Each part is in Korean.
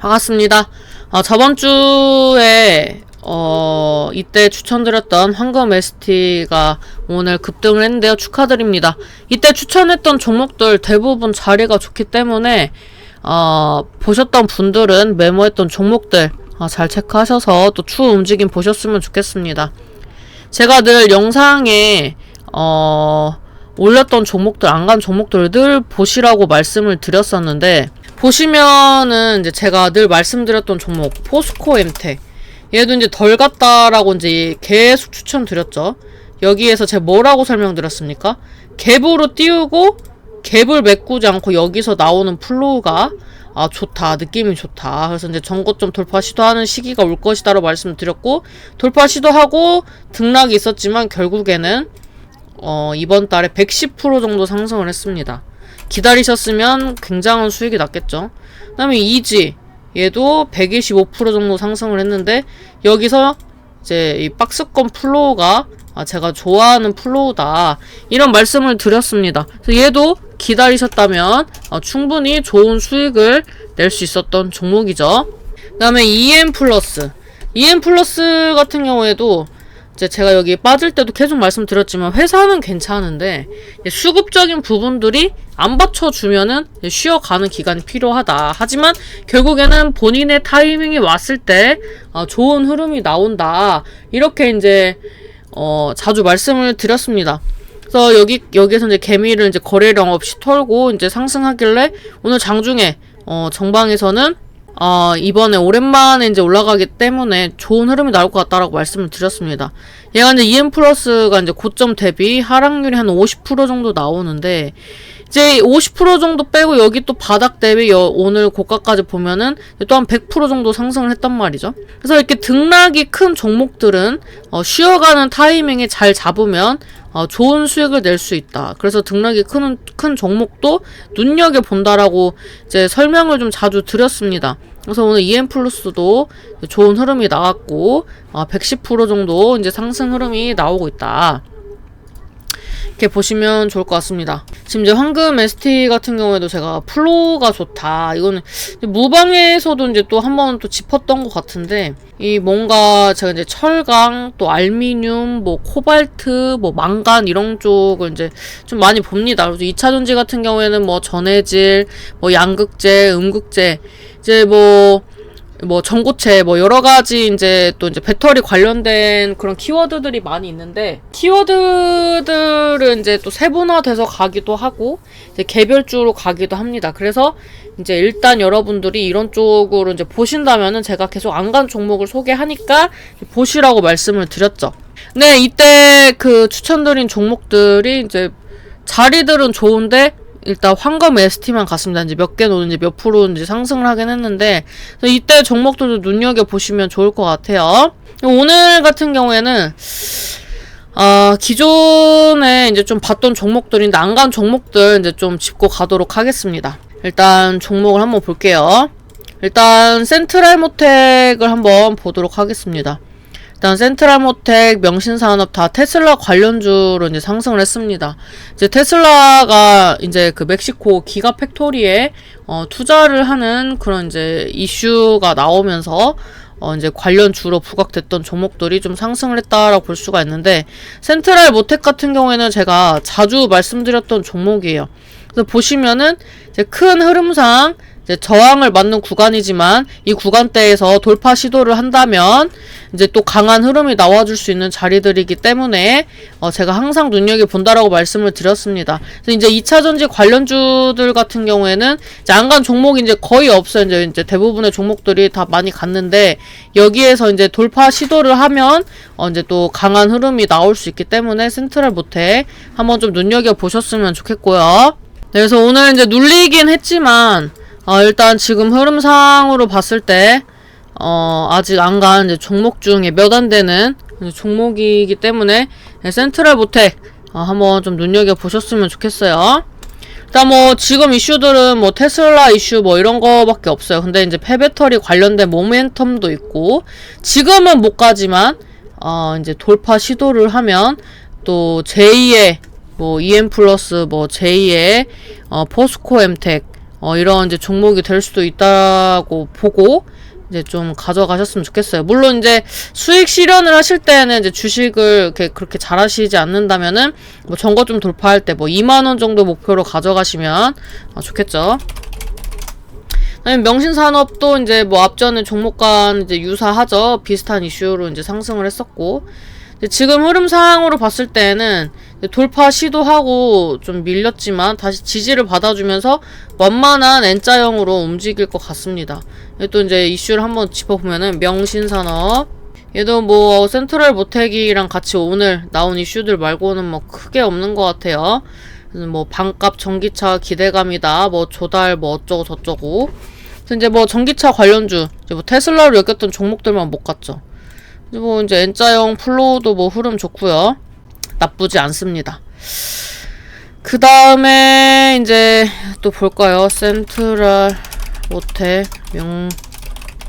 반갑습니다. 어, 저번 주에 어, 이때 추천드렸던 황금 ST가 오늘 급등을 했는데요. 축하드립니다. 이때 추천했던 종목들 대부분 자리가 좋기 때문에 어, 보셨던 분들은 메모했던 종목들 어, 잘 체크하셔서 또 추후 움직임 보셨으면 좋겠습니다. 제가 늘 영상에 어, 올렸던 종목들, 안 간 종목들을 늘 보시라고 말씀을 드렸었는데, 보시면은 이제 제가 늘 말씀드렸던 종목, 포스코 엠텍. 얘도 이제 덜 갔다라고 이제 계속 추천드렸죠. 여기에서 제가 뭐라고 설명드렸습니까? 갭으로 띄우고, 갭을 메꾸지 않고 여기서 나오는 플로우가 아 좋다 느낌이 좋다 그래서 이제 전고점 돌파 시도하는 시기가 올 것이다 라고 말씀드렸고 돌파 시도하고 등락이 있었지만 결국에는 어, 이번 달에 110% 정도 상승을 했습니다. 기다리셨으면 굉장한 수익이 났겠죠. 그 다음에 이지 얘도 125% 정도 상승을 했는데 여기서 이제 이 박스권 플로우가 아, 제가 좋아하는 플로우다 이런 말씀을 드렸습니다. 얘도 기다리셨다면 어, 충분히 좋은 수익을 낼 수 있었던 종목이죠. 그 다음에 EM 플러스 EM 플러스 같은 경우에도 이제 제가 여기 빠질 때도 계속 말씀드렸지만 회사는 괜찮은데 수급적인 부분들이 안 받쳐주면은 쉬어가는 기간이 필요하다. 하지만 결국에는 본인의 타이밍이 왔을 때 어, 좋은 흐름이 나온다. 이렇게 이제 어, 자주 말씀을 드렸습니다. 그래서 여기 여기에서 이제 개미를 이제 거래량 없이 털고 이제 상승하길래 오늘 장중에 어, 정방에서는 어, 이번에 오랜만에 이제 올라가기 때문에 좋은 흐름이 나올 것 같다라고 말씀을 드렸습니다. 얘가 이제 EM 플러스가 이제 고점 대비 하락률이 한 50% 정도 나오는데 이제 50% 정도 빼고 여기 또 바닥 대비 여, 오늘 고가까지 보면은 또 한 100% 정도 상승을 했단 말이죠. 그래서 이렇게 등락이 큰 종목들은 어, 쉬어가는 타이밍에 잘 잡으면 어, 좋은 수익을 낼 수 있다. 그래서 등락이 큰, 큰 종목도 눈여겨 본다라고 이제 설명을 좀 자주 드렸습니다. 그래서 오늘 EM 플러스도 좋은 흐름이 나왔고 어, 110% 정도 이제 상승 흐름이 나오고 있다. 이렇게 보시면 좋을 것 같습니다. 지금 이제 황금 ST 같은 경우에도 제가 플로우가 좋다. 이거는 무방에서도 이제 또 한 번 또 짚었던 것 같은데 이 뭔가 제가 이제 철강 또 알미늄 뭐 코발트 뭐 망간 이런 쪽을 이제 좀 많이 봅니다. 그래서 2차 전지 같은 경우에는 뭐 전해질 뭐 양극재, 음극재 이제 뭐 뭐 전고체 뭐 여러 가지 이제 또 이제 배터리 관련된 그런 키워드들이 많이 있는데 키워드들은 이제 또 세분화돼서 가기도 하고 이제 개별주로 가기도 합니다. 그래서 이제 일단 여러분들이 이런 쪽으로 이제 보신다면은 제가 계속 안 간 종목을 소개하니까 보시라고 말씀을 드렸죠. 네, 이때 그 추천드린 종목들이 이제 자리들은 좋은데 일단 황금 ST만 갔습니다. 이제 몇 개 노는지 몇 프로인지 상승을 하긴 했는데 이때 종목들도 눈여겨 보시면 좋을 것 같아요. 오늘 같은 경우에는 아 기존에 이제 좀 봤던 종목들인데 안 간 종목들 이제 좀 짚고 가도록 하겠습니다. 일단 종목을 한번 볼게요. 일단 센트랄모텍을 한번 보도록 하겠습니다. 일단 센트랄모텍, 명신산업 다 테슬라 관련주로 이제 상승을 했습니다. 이제 테슬라가 이제 그 멕시코 기가 팩토리에 어, 투자를 하는 그런 이제 이슈가 나오면서 어, 이제 관련 주로 부각됐던 종목들이 좀 상승을 했다라고 볼 수가 있는데 센트랄 모텍 같은 경우에는 제가 자주 말씀드렸던 종목이에요. 그래서 보시면은 큰 흐름상 저항을 맞는 구간이지만 이 구간대에서 돌파 시도를 한다면 이제 또 강한 흐름이 나와줄 수 있는 자리들이기 때문에 어 제가 항상 눈여겨 본다라고 말씀을 드렸습니다. 그래서 이제 2차 전지 관련주들 같은 경우에는 이제 안간 종목이 이제 거의 없어요. 이제 이제 대부분의 종목들이 다 많이 갔는데 여기에서 이제 돌파 시도를 하면 어 이제 또 강한 흐름이 나올 수 있기 때문에 센트럴 모텍 한번 좀 눈여겨 보셨으면 좋겠고요. 네, 그래서 오늘 이제 눌리긴 했지만 어, 일단 지금 흐름상으로 봤을 때, 어, 아직 안 간 종목 중에 몇 안 되는 종목이기 때문에 센트럴 모텍 어, 한번 좀 눈여겨 보셨으면 좋겠어요. 일단 뭐 지금 이슈들은 뭐 테슬라 이슈 뭐 이런 거밖에 없어요. 근데 이제 폐배터리 관련된 모멘텀도 있고 지금은 못 가지만 어 이제 돌파 시도를 하면 또 제2의 뭐 EM 플러스 뭐 제2의 어 포스코 엠텍 어, 이런 이제 종목이 될 수도 있다고 보고 이제 좀 가져가셨으면 좋겠어요. 물론 이제 수익 실현을 하실 때는 이제 주식을 이렇게 그렇게 잘 하시지 않는다면은 뭐 전거 좀 돌파할 때 뭐 2만 원 정도 목표로 가져가시면 어, 좋겠죠. 명신산업도 이제 뭐 앞전에 종목 간 이제 유사하죠. 비슷한 이슈로 이제 상승을 했었고 지금 흐름상으로 봤을 때는 돌파 시도하고 좀 밀렸지만 다시 지지를 받아주면서 완만한 N자형으로 움직일 것 같습니다. 또 이제 이슈를 한번 짚어보면은 명신산업 얘도 뭐 센트럴 모태기랑 같이 오늘 나온 이슈들 말고는 뭐 크게 없는 것 같아요. 뭐 반값 전기차 기대감이다. 뭐 조달 뭐 어쩌고 저쩌고. 이제 뭐 전기차 관련주 이제 뭐 테슬라로 엮였던 종목들만 못 갔죠. 뭐 이제 N자형 플로우도 뭐 흐름 좋고요. 나쁘지 않습니다. 그 다음에 이제 또 볼까요? 센트럴 모태 명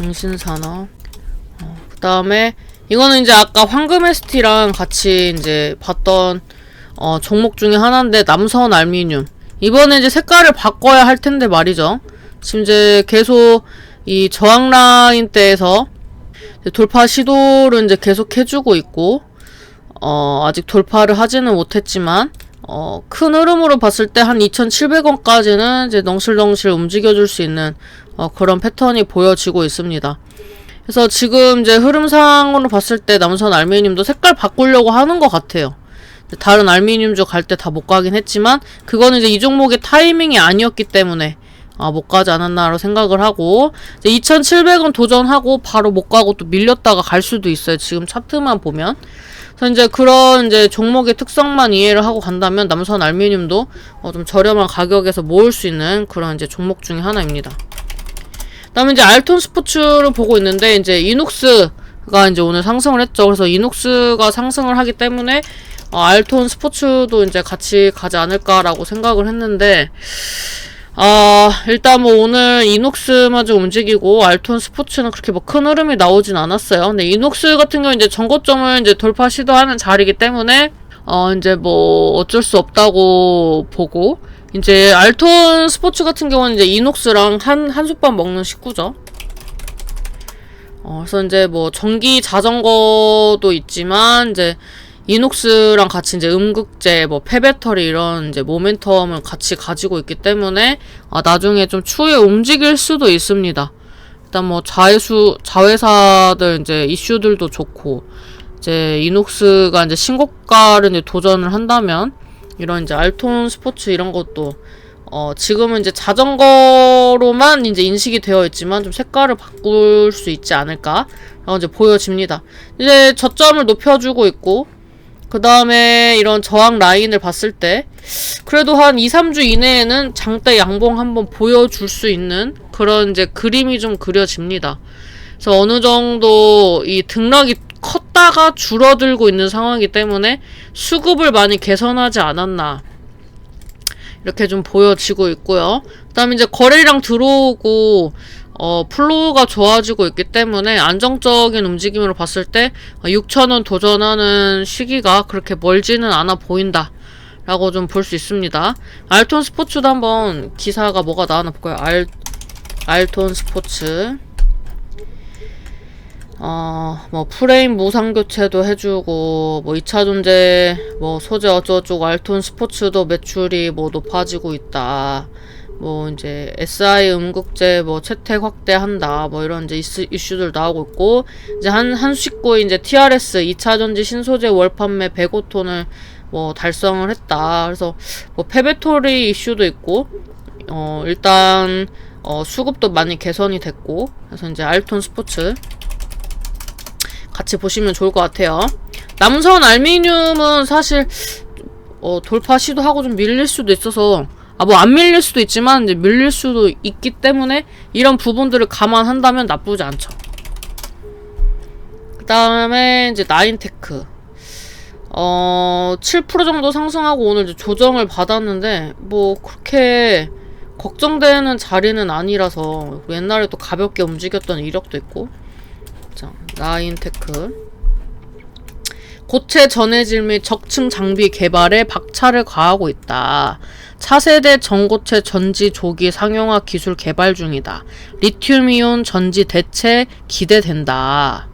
명신산업. 어, 그 다음에 이거는 이제 아까 황금 ST랑 같이 이제 봤던 어, 종목 중에 하나인데 남선 알미늄. 이번에 이제 색깔을 바꿔야 할 텐데 말이죠. 지금 이제 계속 이 저항 라인 대에서 돌파 시도를 이제 계속 해주고 있고, 어, 아직 돌파를 하지는 못했지만, 어, 큰 흐름으로 봤을 때 한 2,700원까지는 이제 넝실렁실 움직여줄 수 있는, 어, 그런 패턴이 보여지고 있습니다. 그래서 지금 이제 흐름상으로 봤을 때 남선 알미늄도 색깔 바꾸려고 하는 것 같아요. 다른 알미늄주 갈 때 다 못 가긴 했지만, 그거는 이제 이 종목의 타이밍이 아니었기 때문에, 아, 못 가지 않았나로 생각을 하고, 이제 2,700원 도전하고 바로 못 가고 또 밀렸다가 갈 수도 있어요. 지금 차트만 보면. 그래서 이제 그런 이제 종목의 특성만 이해를 하고 간다면 남선 알미늄도 어, 좀 저렴한 가격에서 모을 수 있는 그런 이제 종목 중에 하나입니다. 그 다음에 이제 알톤 스포츠를 보고 있는데 이제 이녹스가 이제 오늘 상승을 했죠. 그래서 이녹스가 상승을 하기 때문에 어, 알톤 스포츠도 이제 같이 가지 않을까라고 생각을 했는데 아, 일단 뭐 오늘 이녹스만 좀 움직이고 알톤 스포츠는 그렇게 뭐 큰 흐름이 나오진 않았어요. 근데 이녹스 같은 경우 이제 전고점을 이제 돌파 시도하는 자리이기 때문에 어, 이제 뭐 어쩔 수 없다고 보고 이제 알톤 스포츠 같은 경우는 이제 이녹스랑 한, 한 솥밥 먹는 식구죠. 어, 그래서 이제 뭐 전기 자전거도 있지만 이제 이녹스랑 같이 이제 음극재, 뭐 폐배터리 이런 이제 모멘텀을 같이 가지고 있기 때문에 아, 나중에 좀 추후에 움직일 수도 있습니다. 일단 뭐 자회수 자회사들 이제 이슈들도 좋고 이제 이녹스가 이제 신고가를 이제 도전을 한다면 이런 이제 알톤 스포츠 이런 것도 어 지금은 이제 자전거로만 이제 인식이 되어 있지만 좀 색깔을 바꿀 수 있지 않을까 이제 보여집니다. 이제 저점을 높여주고 있고 그 다음에 이런 저항 라인을 봤을 때 그래도 한 2, 3주 이내에는 장대 양봉 한번 보여줄 수 있는 그런 이제 그림이 좀 그려집니다. 그래서 어느 정도 이 등락이 컸다가 줄어들고 있는 상황이기 때문에 수급을 많이 개선하지 않았나 이렇게 좀 보여지고 있고요. 그 다음에 이제 거래량 들어오고 어, 플로우가 좋아지고 있기 때문에 안정적인 움직임으로 봤을 때 6천원 도전하는 시기가 그렇게 멀지는 않아 보인다. 라고 좀 볼 수 있습니다. 알톤 스포츠도 한번 기사가 뭐가 나왔나 볼까요? 알, 알톤 스포츠. 어, 뭐, 프레임 무상 교체도 해주고, 뭐, 2차 존재, 뭐, 소재 어쩌고저쩌고, 알톤 스포츠도 매출이 뭐, 높아지고 있다. 뭐, 이제, SI 음극재 뭐, 채택 확대한다. 뭐, 이런 이제 이슈, 이슈들 나오고 있고, 이제 한, 한수익고 이제 TRS 2차 전지 신소재 월 판매 105톤을 뭐, 달성을 했다. 그래서, 뭐, 페베토리 이슈도 있고, 어, 일단, 어, 수급도 많이 개선이 됐고, 그래서 이제 알톤 스포츠, 같이 보시면 좋을 것 같아요. 남선 알미늄은 사실 어, 돌파 시도하고 좀 밀릴 수도 있어서 아 뭐 안 밀릴 수도 있지만 이제 밀릴 수도 있기 때문에 이런 부분들을 감안한다면 나쁘지 않죠. 그 다음에 이제 나인테크. 어, 7% 정도 상승하고 오늘 조정을 받았는데 뭐 그렇게 걱정되는 자리는 아니라서 옛날에 또 가볍게 움직였던 이력도 있고. 자, 나인테크 고체 전해질 및 적층 장비 개발에 박차를 가하고 있다. 차세대 전고체 전지 조기 상용화 기술 개발 중이다. 리튬이온 전지 대체 기대된다.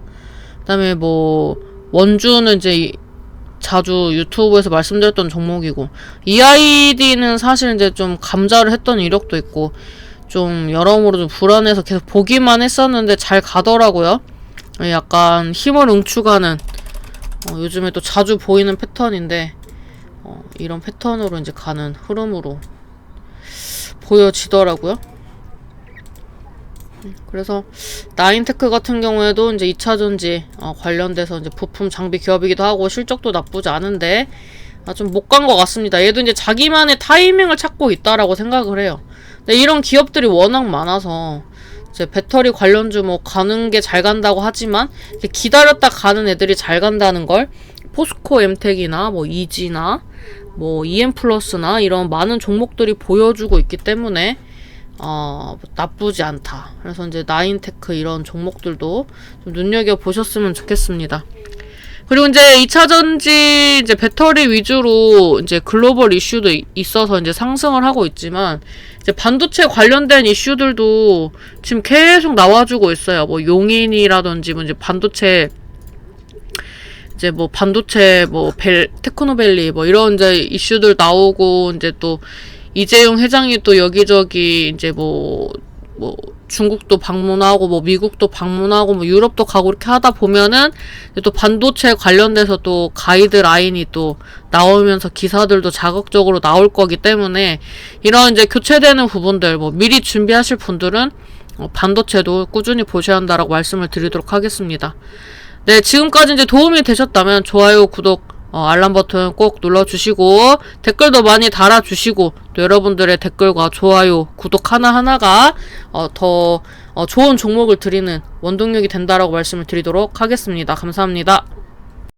그다음에 뭐 원주는 이제 이- 자주 유튜브에서 말씀드렸던 종목이고 EID는 사실 이제 좀 감자를 했던 이력도 있고 좀 여러모로 좀 불안해서 계속 보기만 했었는데 잘 가더라고요. 약간 힘을 응축하는 어, 요즘에 또 자주 보이는 패턴인데 어, 이런 패턴으로 이제 가는 흐름으로 보여지더라고요. 음, 그래서 나인테크 같은 경우에도 이제 2차 전지 어, 관련돼서 이제 부품 장비 기업이기도 하고 실적도 나쁘지 않은데 아, 좀 못 간 것 같습니다. 얘도 이제 자기만의 타이밍을 찾고 있다라고 생각을 해요. 근데 이런 기업들이 워낙 많아서 이제 배터리 관련주 뭐 가는 게 잘 간다고 하지만 기다렸다 가는 애들이 잘 간다는 걸 포스코 엠텍이나 뭐 이지나 뭐 EM 플러스나 이런 많은 종목들이 보여주고 있기 때문에 어 나쁘지 않다. 그래서 이제 나인테크 이런 종목들도 좀 눈여겨 보셨으면 좋겠습니다. 그리고 이제 2차 전지 이제 배터리 위주로 이제 글로벌 이슈도 이- 있어서 이제 상승을 하고 있지만 이제 반도체 관련된 이슈들도 지금 계속 나와주고 있어요. 뭐 용인이라든지 뭐 이제 반도체 이제 뭐 반도체 뭐 벨, 테크노밸리 뭐 이런 이제 이슈들 나오고 이제 또 이재용 회장이 또 여기저기 이제 뭐뭐 중국도 방문하고 뭐 미국도 방문하고 뭐 유럽도 가고 이렇게 하다 보면은 또 반도체 관련돼서 또 가이드라인이 또 나오면서 기사들도 자극적으로 나올 거기 때문에 이런 이제 교체되는 부분들 뭐 미리 준비하실 분들은 어, 반도체도 꾸준히 보셔야 한다라고 말씀을 드리도록 하겠습니다. 네, 지금까지 이제 도움이 되셨다면 좋아요, 구독, 어, 알람 버튼 꼭 눌러주시고 댓글도 많이 달아주시고 또 여러분들의 댓글과 좋아요, 구독 하나하나가 어, 더 어, 좋은 종목을 드리는 원동력이 된다라고 말씀을 드리도록 하겠습니다. 감사합니다.